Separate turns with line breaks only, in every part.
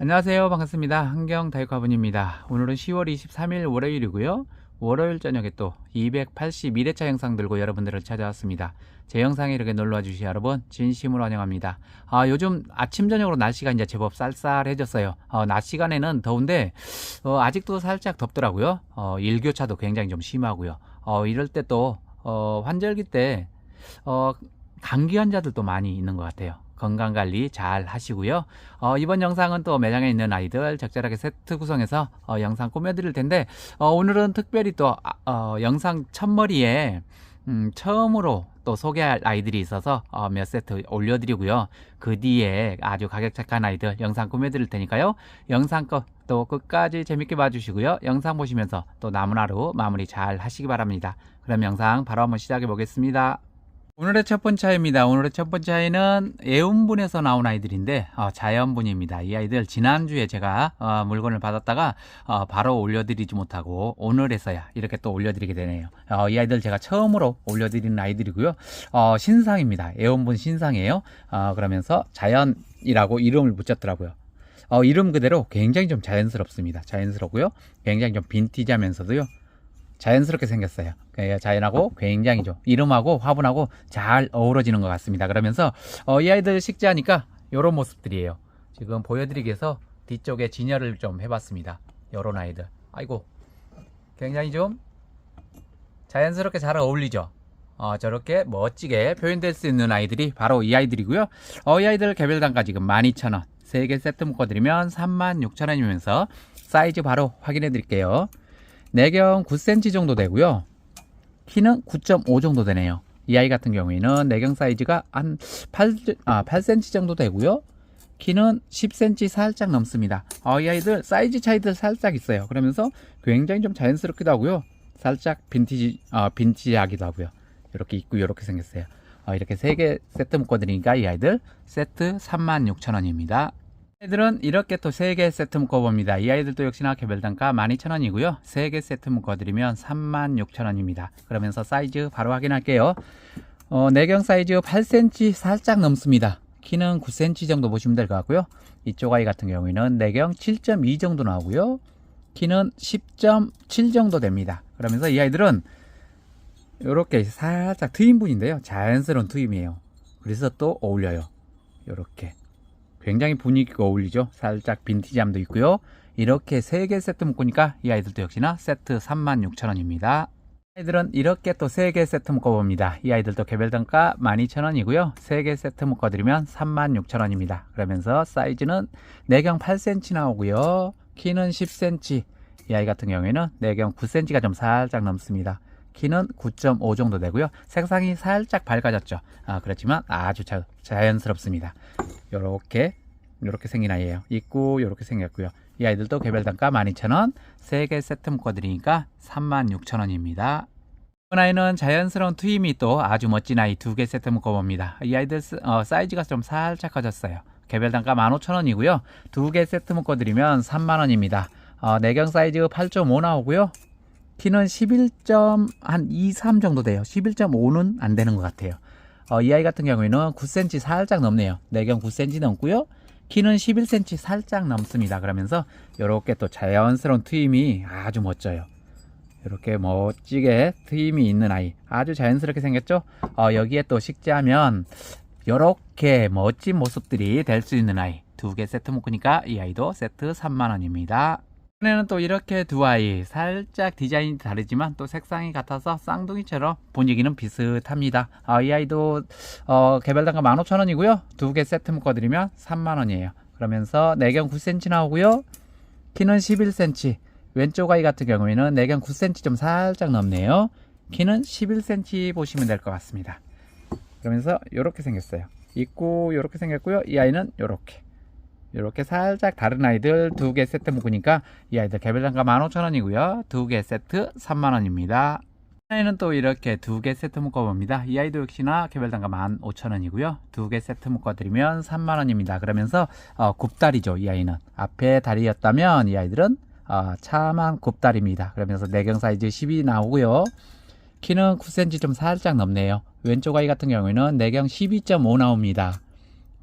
안녕하세요. 반갑습니다. 한경 다육화분입니다. 오늘은 10월 23일 월요일이고요. 월요일 저녁에 또 281회차 영상 들고 여러분들을 찾아왔습니다. 제 영상에 이렇게 놀러와 주시 여러분 진심으로 환영합니다. 아, 요즘 아침 저녁으로 날씨가 이제 제법 쌀쌀해졌어요. 어, 낮 시간에는 더운데 어, 아직도 살짝 덥더라고요. 어, 일교차도 굉장히 좀 심하고요. 어, 이럴 때 또 어, 환절기 때 어, 감기 환자들도 많이 있는 것 같아요. 건강 관리 잘 하시고요. 어, 이번 영상은 또 매장에 있는 아이들 적절하게 세트 구성해서 어, 영상 꾸며드릴 텐데 어, 오늘은 특별히 또 아, 어, 영상 첫머리에 음, 처음으로 또 소개할 아이들이 있어서 어, 몇 세트 올려드리고요. 그 뒤에 아주 가격 착한 아이들 영상 꾸며드릴 테니까요. 영상 거또 끝까지 재밌게 봐주시고요. 영상 보시면서 또 남은 하루 마무리 잘 하시기 바랍니다. 그럼 영상 바로 한번 시작해 보겠습니다. 오늘의 첫 번째 아이입니다. 오늘의 첫 번째 아이는 애운분에서 나온 아이들인데 어, 자연분입니다. 이 아이들 지난주에 제가 어, 물건을 받았다가 어, 바로 올려드리지 못하고 오늘에서야 이렇게 또 올려드리게 되네요. 어, 이 아이들 제가 처음으로 올려드리는 아이들이고요. 어, 신상입니다. 애운분 신상이에요. 어, 그러면서 자연이라고 이름을 붙였더라고요. 어, 이름 그대로 굉장히 좀 자연스럽습니다. 자연스럽고요. 굉장히 좀 빈티지하면서도요. 자연스럽게 생겼어요. 그러니까 자연하고 굉장히 좀 이름하고 화분하고 잘 어우러지는 것 같습니다. 그러면서 어, 이 아이들 식재하니까 이런 모습들이에요. 지금 보여드리기 위해서 뒤쪽에 진열을 좀 해봤습니다. 요런 아이들. 아이고 굉장히 좀 자연스럽게 잘 어울리죠. 어, 저렇게 멋지게 표현될 수 있는 아이들이 바로 이 아이들이고요. 어, 이 아이들 개별 단가 지금 12,000원. 3개 세트 묶어드리면 36,000원이면서 사이즈 바로 확인해 드릴게요. 내경 9cm 정도 되고요. 키는 9.5 정도 되네요. 이 아이 같은 경우에는 내경 사이즈가 한 8, 아, 8cm 정도 되고요. 키는 10cm 살짝 넘습니다. 어, 이 아이들 사이즈 차이들 살짝 있어요. 그러면서 굉장히 좀 자연스럽기도 하고요. 살짝 빈티지, 어, 빈티지하기도 하고요. 이렇게 있고 이렇게 생겼어요. 어, 이렇게 세 개 세트 묶어드리니까 이 아이들 세트 36,000원입니다. 아이들은 이렇게 또 3개 세트 묶어봅니다. 이 아이들도 역시나 개별 단가 12,000원이고요. 3개 세트 묶어드리면 36,000원입니다. 그러면서 사이즈 바로 확인할게요. 어, 내경 사이즈 8cm 살짝 넘습니다. 키는 9cm 정도 보시면 될 것 같고요. 이쪽 아이 같은 경우에는 내경 7.2 정도 나오고요. 키는 10.7 정도 됩니다. 그러면서 이 아이들은 이렇게 살짝 트임분인데요. 자연스러운 트임이에요. 그래서 또 어울려요. 이렇게. 굉장히 분위기가 어울리죠. 살짝 빈티지함도 있고요. 이렇게 3개 세트 묶으니까 이 아이들도 역시나 세트 36,000원입니다. 아이들은 이렇게 또 3개 세트 묶어봅니다. 이 아이들도 개별 단가 12,000원이고요. 3개 세트 묶어드리면 36,000원입니다. 그러면서 사이즈는 내경 8cm 나오고요. 키는 10cm. 이 아이 같은 경우에는 내경 9cm가 좀 살짝 넘습니다. 키는 9.5 정도 되고요. 색상이 살짝 밝아졌죠. 아, 그렇지만 아주 자, 자연스럽습니다. 요렇게 요렇게 생긴 아이예요. 있고 요렇게 생겼고요. 이 아이들도 개별 단가 12,000원, 3개 세트 묶어 드리니까 36,000원입니다. 이번 아이는 자연스러운 트임이 또 아주 멋진 아이 두 개 세트 묶어 봅니다. 이 아이들 어, 사이즈가 좀 살짝 커졌어요. 개별 단가 15,000원이고요. 두 개 세트 묶어 드리면 3만원입니다. 어, 내경 사이즈 8.5 나오고요. 키는 11.23 정도 돼요. 11.5는 안 되는 것 같아요. 어, 이 아이 같은 경우에는 9cm 살짝 넘네요. 내경 9cm 넘고요. 키는 11cm 살짝 넘습니다. 그러면서 이렇게 또 자연스러운 트임이 아주 멋져요. 이렇게 멋지게 트임이 있는 아이 아주 자연스럽게 생겼죠. 어, 여기에 또 식재하면 이렇게 멋진 모습들이 될 수 있는 아이 두 개 세트 묶으니까 이 아이도 세트 3만원입니다. 이번에는 또 이렇게 두 아이 살짝 디자인이 다르지만 또 색상이 같아서 쌍둥이처럼 분위기는 비슷합니다. 아, 이 아이도 어, 개별 단가 15,000원이고요. 두 개 세트 묶어드리면 3만원이에요. 그러면서 내경 9cm 나오고요. 키는 11cm. 왼쪽 아이 같은 경우에는 내경 9cm 좀 살짝 넘네요. 키는 11cm 보시면 될 것 같습니다. 그러면서 이렇게 생겼어요. 있고 이렇게 생겼고요. 이 아이는 이렇게. 이렇게 살짝 다른 아이들 두 개 세트 묶으니까 이 아이들 개별 단가 15,000원이고요. 두 개 세트 3만원입니다. 아이는 또 이렇게 두 개 세트 묶어봅니다. 이 아이도 역시나 개별 단가 15,000원이고요. 두 개 세트 묶어드리면 3만원입니다. 그러면서 어, 굽다리죠. 이 아이는. 앞에 다리였다면 이 아이들은 어, 차만 굽다리입니다. 그러면서 내경 사이즈 10이 나오고요. 키는 9cm 좀 살짝 넘네요. 왼쪽 아이 같은 경우에는 내경 12.5 나옵니다.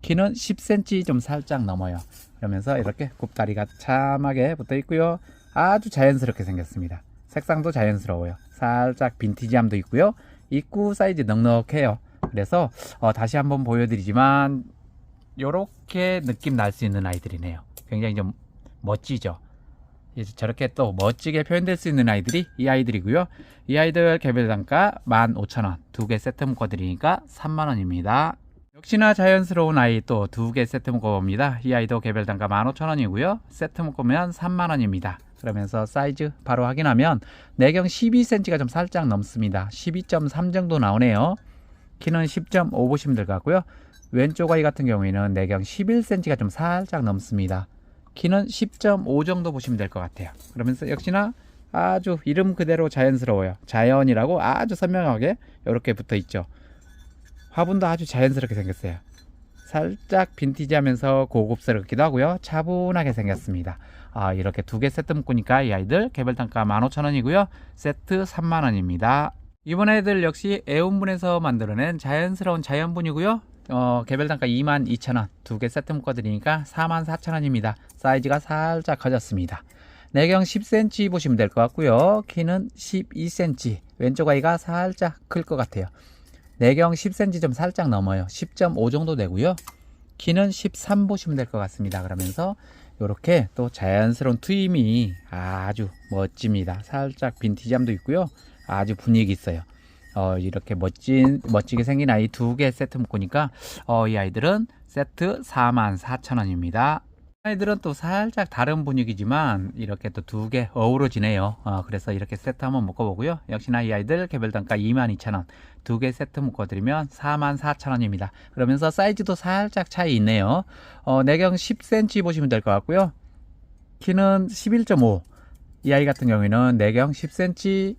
키는 10cm 좀 살짝 넘어요. 그러면서 이렇게 굽다리가 참하게 붙어 있고요. 아주 자연스럽게 생겼습니다. 색상도 자연스러워요. 살짝 빈티지함도 있고요. 입구 사이즈 넉넉해요. 그래서 어, 다시 한번 보여드리지만 요렇게 느낌 날 수 있는 아이들이네요. 굉장히 좀 멋지죠. 이제 저렇게 또 멋지게 표현될 수 있는 아이들이 이 아이들이고요. 이 아이들 개별 단가 15,000원. 두 개 세트 묶어 드리니까 3만원입니다. 역시나 자연스러운 아이 또 두 개 세트 묶어 봅니다. 이 아이도 개별 단가 15,000원이고요. 세트 묶으면 3만원입니다. 그러면서 사이즈 바로 확인하면 내경 12cm가 좀 살짝 넘습니다. 12.3 정도 나오네요. 키는 10.5 보시면 될 것 같고요. 왼쪽 아이 같은 경우에는 내경 11cm가 좀 살짝 넘습니다. 키는 10.5 정도 보시면 될 것 같아요. 그러면서 역시나 아주 이름 그대로 자연스러워요. 자연이라고 아주 선명하게 이렇게 붙어 있죠. 화분도 아주 자연스럽게 생겼어요. 살짝 빈티지하면서 고급스럽기도 하고요. 차분하게 생겼습니다. 아, 이렇게 두 개 세트 묶으니까 이 아이들 개별 단가 15,000원이고요. 세트 3만원입니다. 이번 애들 역시 애온분에서 만들어낸 자연스러운 자연분이고요. 어, 개별 단가 22,000원. 두 개 세트 묶어 드리니까 44,000원입니다. 사이즈가 살짝 커졌습니다. 내경 10cm 보시면 될 것 같고요. 키는 12cm. 왼쪽 아이가 살짝 클 것 같아요. 내경 10cm 좀 살짝 넘어요. 10.5 정도 되고요. 키는 13 보시면 될 것 같습니다. 그러면서 이렇게 또 자연스러운 트임이 아주 멋집니다. 살짝 빈티지함도 있고요. 아주 분위기 있어요. 어, 이렇게 멋진, 멋지게 생긴 아이 두 개 세트 묶으니까, 어, 이 아이들은 세트 44,000원입니다. 아이들은 또 살짝 다른 분위기지만, 이렇게 또 두 개 어우러지네요. 어, 그래서 이렇게 세트 한번 묶어보고요. 역시나 이 아이들 개별 단가 22,000원. 두 개 세트 묶어드리면 44,000원입니다. 그러면서 사이즈도 살짝 차이 있네요. 어, 내경 10cm 보시면 될 것 같고요. 키는 11.5. 이 아이 같은 경우에는 내경 10cm,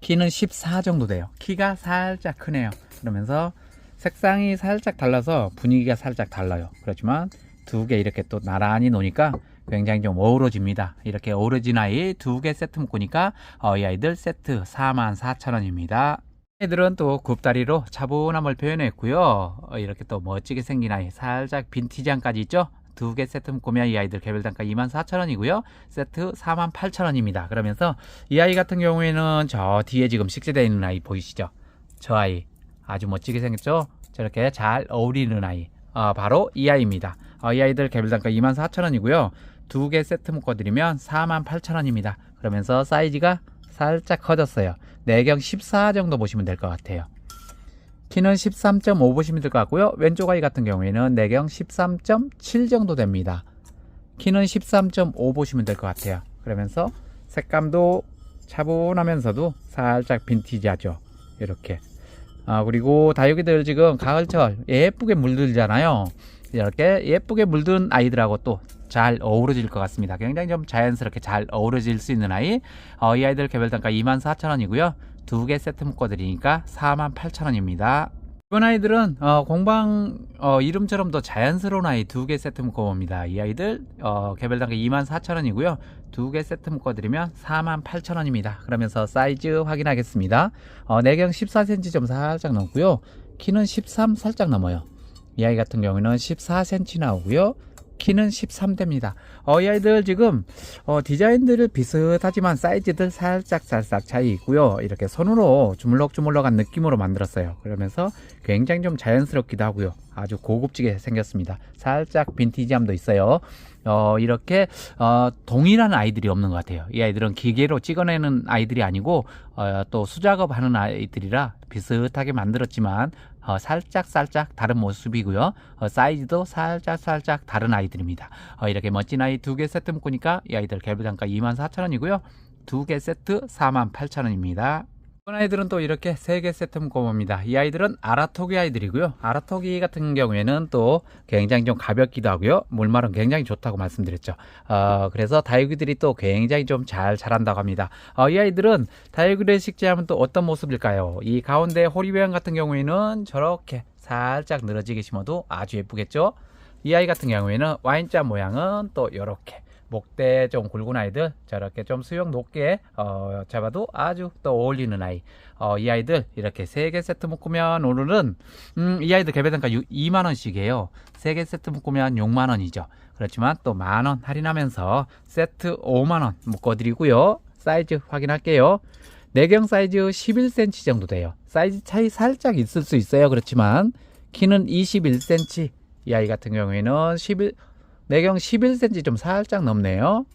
키는 14 정도 돼요. 키가 살짝 크네요. 그러면서 색상이 살짝 달라서 분위기가 살짝 달라요. 그렇지만 두 개 이렇게 또 나란히 놓으니까 굉장히 좀 어우러집니다. 이렇게 어우러진 아이 두 개 세트 묶으니까 어, 이 아이들 세트 44,000원입니다. 애들은 또 굽다리로 차분함을 표현했고요. 어, 이렇게 또 멋지게 생긴 아이 살짝 빈티지함까지 있죠. 두 개 세트 묶으면 이 아이들 개별 단가 24,000원이고요. 세트 48,000원입니다. 그러면서 이 아이 같은 경우에는 저 뒤에 지금 식재되어 있는 아이 보이시죠? 저 아이 아주 멋지게 생겼죠? 저렇게 잘 어울리는 아이 어, 바로 이 아이입니다. 어, 이 아이들 개별 단가 24,000원이고요. 두 개 세트 묶어드리면 48,000원입니다. 그러면서 사이즈가 살짝 커졌어요. 내경 14 정도 보시면 될 것 같아요. 키는 13.5 보시면 될 것 같고요. 왼쪽 아이 같은 경우에는 내경 13.7 정도 됩니다. 키는 13.5 보시면 될 것 같아요. 그러면서 색감도 차분하면서도 살짝 빈티지하죠. 이렇게. 아, 그리고 다육이들 지금 가을철 예쁘게 물들잖아요. 이렇게 예쁘게 물든 아이들하고 또 잘 어우러질 것 같습니다. 굉장히 좀 자연스럽게 잘 어우러질 수 있는 아이. 어, 이 아이들 개별 단가 24,000원이고요. 두 개 세트 묶어 드리니까 48,000원입니다. 이번 아이들은 어, 공방 어, 이름처럼 더 자연스러운 아이 두 개 세트 묶어봅니다. 이 아이들 어, 개별 단가 24,000원이고요. 두 개 세트 묶어드리면 48,000원입니다. 그러면서 사이즈 확인하겠습니다. 어, 내경 14cm 좀 살짝 넘고요. 키는 13 살짝 넘어요. 이 아이 같은 경우는 14cm 나오고요. 키는 13대입니다. 어, 이 아이들 지금 어, 디자인들을 비슷하지만 사이즈들 살짝 살짝 차이 있고요. 이렇게 손으로 주물럭주물럭한 느낌으로 만들었어요. 그러면서 굉장히 좀 자연스럽기도 하고요. 아주 고급지게 생겼습니다. 살짝 빈티지함도 있어요. 어, 이렇게 어, 동일한 아이들이 없는 것 같아요. 이 아이들은 기계로 찍어내는 아이들이 아니고 어, 또 수작업 하는 아이들이라 비슷하게 만들었지만 어, 살짝 살짝 다른 모습이고요. 어, 사이즈도 살짝 살짝 다른 아이들입니다. 어, 이렇게 멋진 아이 두 개 세트 묶으니까 이 아이들 개별 단가 24,000원이고요. 두 개 세트 48,000원입니다. 이번 아이들은 또 이렇게 세개 세트 묶어봅니다. 이 아이들은 아라토기 아이들이고요. 아라토기 같은 경우에는 또 굉장히 좀 가볍기도 하고요. 물말은 굉장히 좋다고 말씀드렸죠. 어, 그래서 다육이들이 또 굉장히 좀 잘 자란다고 합니다. 어, 이 아이들은 다육이를 식재하면 또 어떤 모습일까요? 이 가운데 호리병 같은 경우에는 저렇게 살짝 늘어지게 심어도 아주 예쁘겠죠? 이 아이 같은 경우에는 와인잔 모양은 또 이렇게 목대 좀 굵은 아이들 저렇게 좀 수영 높게 어, 잡아도 아주 또 어울리는 아이. 어, 이 아이들 이렇게 세 개 세트 묶으면 오늘은 음, 이 아이들 개별 단가 2만 원씩이에요. 세 개 세트 묶으면 6만 원이죠. 그렇지만 또 만원 할인하면서 세트 5만 원 묶어드리고요. 사이즈 확인할게요. 내경 사이즈 11cm 정도 돼요. 사이즈 차이 살짝 있을 수 있어요. 그렇지만 키는 21cm 이 아이 같은 경우에는 11 내경 11cm 좀 살짝 넘네요.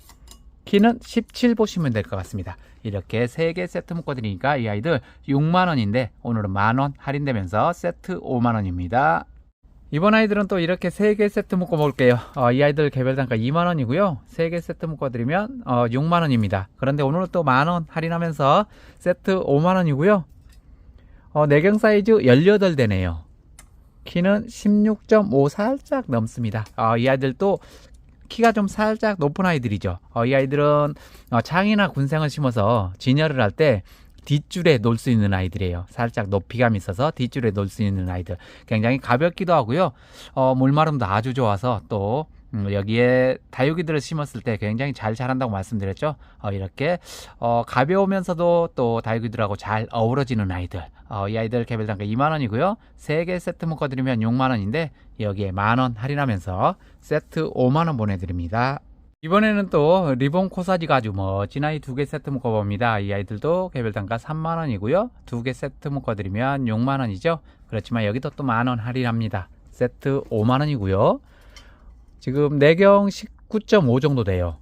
키는 17 보시면 될 것 같습니다. 이렇게 3개 세트 묶어드리니까 이 아이들 6만원인데 오늘은 만원 할인되면서 세트 5만원입니다. 이번 아이들은 또 이렇게 3개 세트 묶어 볼게요. 어, 이 아이들 개별 단가 2만원이고요. 3개 세트 묶어드리면 어, 6만원입니다. 그런데 오늘은 또 만원 할인하면서 세트 5만원이고요. 어, 내경 사이즈 18대네요. 키는 16.5 살짝 넘습니다. 어, 이 아이들도 키가 좀 살짝 높은 아이들이죠. 어, 이 아이들은 어, 창이나 군생을 심어서 진열을 할 때 뒷줄에 놓을 수 있는 아이들이에요. 살짝 높이감 있어서 뒷줄에 놓을 수 있는 아이들. 굉장히 가볍기도 하고요. 어, 물마름도 아주 좋아서 또 음, 여기에 다육이들을 심었을 때 굉장히 잘 자란다고 말씀드렸죠. 어, 이렇게 어, 가벼우면서도 또 다육이들하고 잘 어우러지는 아이들. 어, 이 아이들 개별 단가 2만 원이고요. 3개 세트 묶어드리면 6만 원인데 여기에 만원 할인하면서 세트 5만 원 보내드립니다. 이번에는 또 리본 코사지가 아주 멋진 아이 두 개 세트 묶어봅니다. 이 아이들도 개별 단가 3만 원이고요. 두 개 세트 묶어드리면 6만 원이죠. 그렇지만 여기도 또 만원 할인합니다. 세트 5만 원이고요. 지금 내경 19.5 정도 돼요.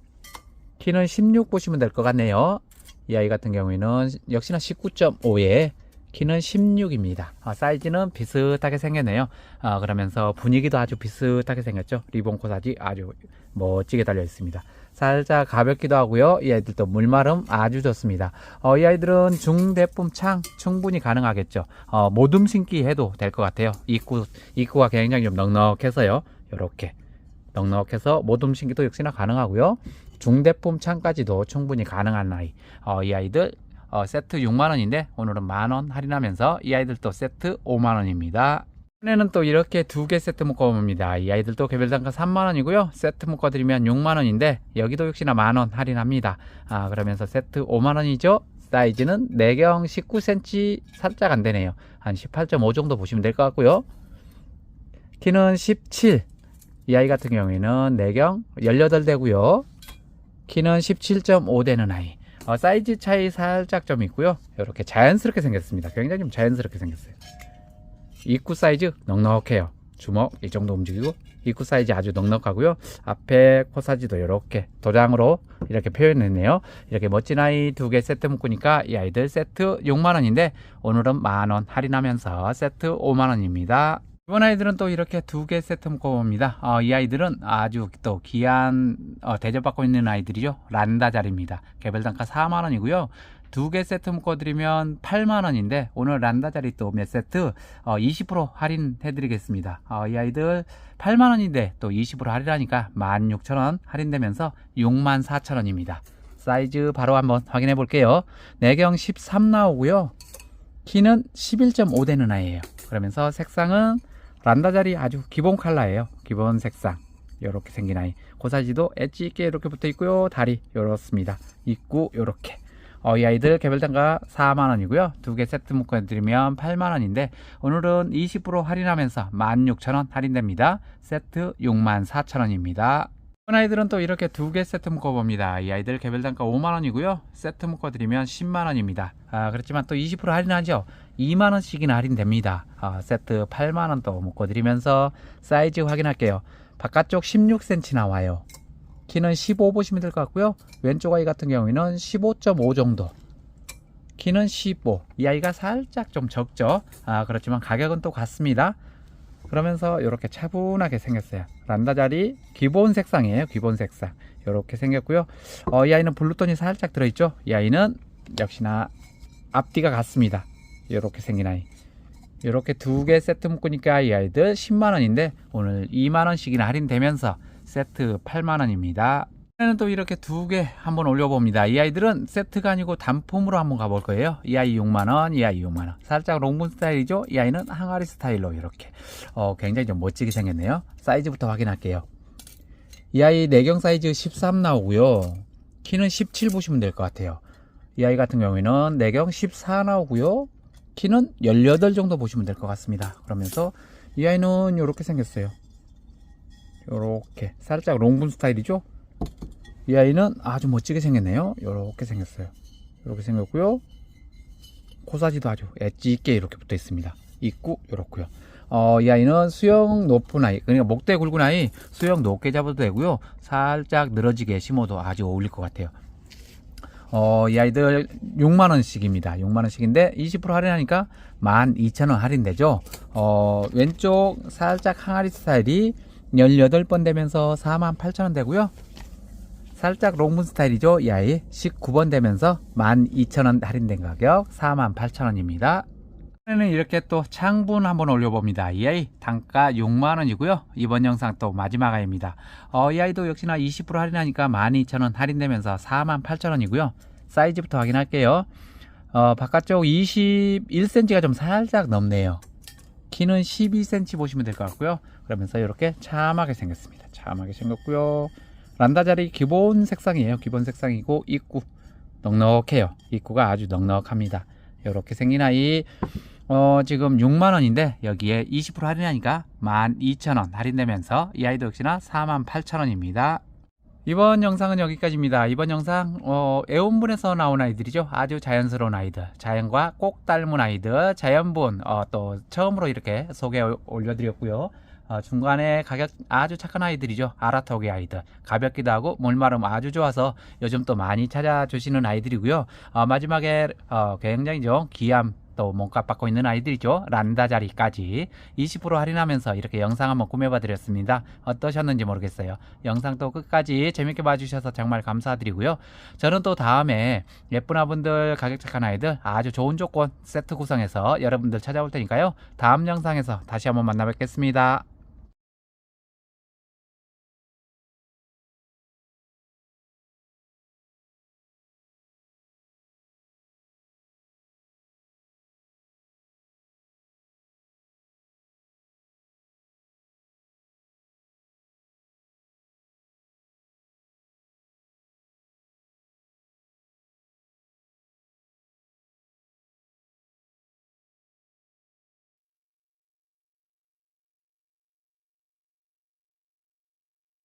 키는 16 보시면 될 것 같네요. 이 아이 같은 경우에는 역시나 19.5에 키는 16입니다. 아, 사이즈는 비슷하게 생겼네요. 아, 그러면서 분위기도 아주 비슷하게 생겼죠. 리본 코사지 아주 멋지게 달려 있습니다. 살짝 가볍기도 하고요. 이 아이들도 물마름 아주 좋습니다. 어, 이 아이들은 중대품 창 충분히 가능하겠죠. 어, 모둠 신기 해도 될 것 같아요. 입구, 입구가 굉장히 좀 넉넉해서요. 이렇게 넉넉해서 모둠 신기도 역시나 가능하고요. 중대품 창까지도 충분히 가능한 아이. 어, 이 아이들 어, 세트 6만원인데 오늘은 만원 할인하면서 이 아이들도 세트 5만원입니다. 이번에는 또 이렇게 두 개 세트 묶어봅니다. 이 아이들도 개별 단가 3만원이고요. 세트 묶어드리면 6만원인데 여기도 역시나 만원 할인합니다. 아, 그러면서 세트 5만원이죠. 사이즈는 내경 19cm 살짝 안 되네요. 한 18.5 정도 보시면 될 것 같고요. 키는 17. 이 아이 같은 경우에는 내경 18대고요. 키는 17.5 되는 아이. 어, 사이즈 차이 살짝 좀 있고요. 이렇게 자연스럽게 생겼습니다. 굉장히 좀 자연스럽게 생겼어요. 입구 사이즈 넉넉해요. 주먹 이 정도 움직이고 입구 사이즈 아주 넉넉하고요. 앞에 코사지도 이렇게 도장으로 이렇게 표현했네요. 이렇게 멋진 아이 두 개 세트 묶으니까 이 아이들 세트 6만 원인데 오늘은 만원 할인하면서 세트 5만 원입니다. 이번 아이들은 또 이렇게 두 개 세트 묶어봅니다. 어, 이 아이들은 아주 또 귀한 어, 대접받고 있는 아이들이죠. 란다 자리입니다. 개별 단가 4만원이고요. 두 개 세트 묶어드리면 8만원인데 오늘 란다 자리 또 몇 세트 어, 20% 할인해드리겠습니다. 어, 이 아이들 8만원인데 또 20% 할인하니까 16,000원 할인되면서 64,000원입니다. 사이즈 바로 한번 확인해 볼게요. 내경 13 나오고요. 키는 11.5 되는 아이예요. 그러면서 색상은 란다자리 아주 기본 컬러예요. 기본 색상. 이렇게 생긴 아이. 고사지도 엣지 있게 이렇게 붙어 있고요. 다리 이렇습니다. 입구 이렇게. 어, 이 아이들 개별 단가 4만원이고요. 두 개 세트 묶어 드리면 8만원인데 오늘은 20% 할인하면서 16,000원 할인됩니다. 세트 64,000원입니다. 이번 아이들은 또 이렇게 두 개 세트 묶어봅니다. 이 아이들 개별 단가 5만원이고요. 세트 묶어드리면 10만원입니다. 아, 그렇지만 또 20% 할인하죠. 2만원씩이나 할인됩니다. 아, 세트 8만원 또 묶어드리면서 사이즈 확인할게요. 바깥쪽 16cm 나와요. 키는 15 보시면 될 것 같고요. 왼쪽 아이 같은 경우에는 15.5 정도. 키는 15. 이 아이가 살짝 좀 적죠. 아, 그렇지만 가격은 또 같습니다. 그러면서 이렇게 차분하게 생겼어요. 란다 자리 기본 색상이에요. 기본 색상. 이렇게 생겼고요. 어, 이 아이는 블루톤이 살짝 들어있죠. 이 아이는 역시나 앞뒤가 같습니다. 이렇게 생긴 아이. 이렇게 두 개 세트 묶으니까 이 아이들 10만원인데 오늘 2만원씩이나 할인되면서 세트 8만원입니다. 이번에는 또 이렇게 두 개 한번 올려봅니다. 이 아이들은 세트가 아니고 단품으로 한번 가볼 거예요. 이 아이 6만원, 이 아이 6만원. 살짝 롱분 스타일이죠. 이 아이는 항아리 스타일로 이렇게. 어, 굉장히 좀 멋지게 생겼네요. 사이즈부터 확인할게요. 이 아이 내경 사이즈 13 나오고요. 키는 17 보시면 될 것 같아요. 이 아이 같은 경우에는 내경 14 나오고요. 키는 18 정도 보시면 될 것 같습니다. 그러면서 이 아이는 이렇게 생겼어요. 요렇게 살짝 롱분 스타일이죠. 이 아이는 아주 멋지게 생겼네요. 요렇게 생겼어요. 이렇게 생겼고요. 코사지도 아주 엣지 있게 이렇게 붙어 있습니다. 있고 요렇고요. 어, 이 아이는 수영 높은 아이, 그러니까 목대 굵은 아이 수영 높게 잡아도 되고요. 살짝 늘어지게 심어도 아주 어울릴 것 같아요. 어, 이 아이들 6만 원씩입니다. 6만 원씩인데 20% 할인하니까 12,000원 할인되죠. 어, 왼쪽 살짝 항아리 스타일이 18번 되면서 48,000원 되고요. 살짝 롱문 스타일이죠. 이 아이 19번 되면서 12,000원 할인된 가격 48,000원입니다. 이번에는 이렇게 또 창분 한번 올려봅니다. 이 아이 단가 6만원이고요. 이번 영상 또 마지막 아이입니다. 어, 이 아이도 역시나 20% 할인하니까 12,000원 할인되면서 48,000원이고요. 사이즈부터 확인할게요. 어, 바깥쪽 21cm가 좀 살짝 넘네요. 키는 12cm 보시면 될 것 같고요. 그러면서 이렇게 참하게 생겼습니다. 참하게 생겼고요. 란다 자리 기본 색상이에요. 기본 색상이고 입구 넉넉해요. 입구가 아주 넉넉합니다. 이렇게 생긴 아이 어, 지금 6만원인데 여기에 20% 할인하니까 12,000원 할인되면서 이 아이도 역시나 48,000원입니다. 이번 영상은 여기까지입니다. 이번 영상 어, 애완분에서 나온 아이들이죠. 아주 자연스러운 아이들, 자연과 꼭 닮은 아이들, 자연분 어, 또 처음으로 이렇게 소개 올려드렸고요. 어, 중간에 가격 아주 착한 아이들이죠. 아라토기 아이들. 가볍기도 하고 물마름 아주 좋아서 요즘 또 많이 찾아주시는 아이들이고요. 어, 마지막에 어, 굉장히 좀 귀함 또 몸값 받고 있는 아이들이죠. 란다 자리까지 20% 할인하면서 이렇게 영상 한번 꾸며봐 드렸습니다. 어떠셨는지 모르겠어요. 영상 또 끝까지 재밌게 봐주셔서 정말 감사드리고요. 저는 또 다음에 예쁜 아분들 가격 착한 아이들 아주 좋은 조건 세트 구성해서 여러분들 찾아올 테니까요. 다음 영상에서 다시 한번 만나 뵙겠습니다.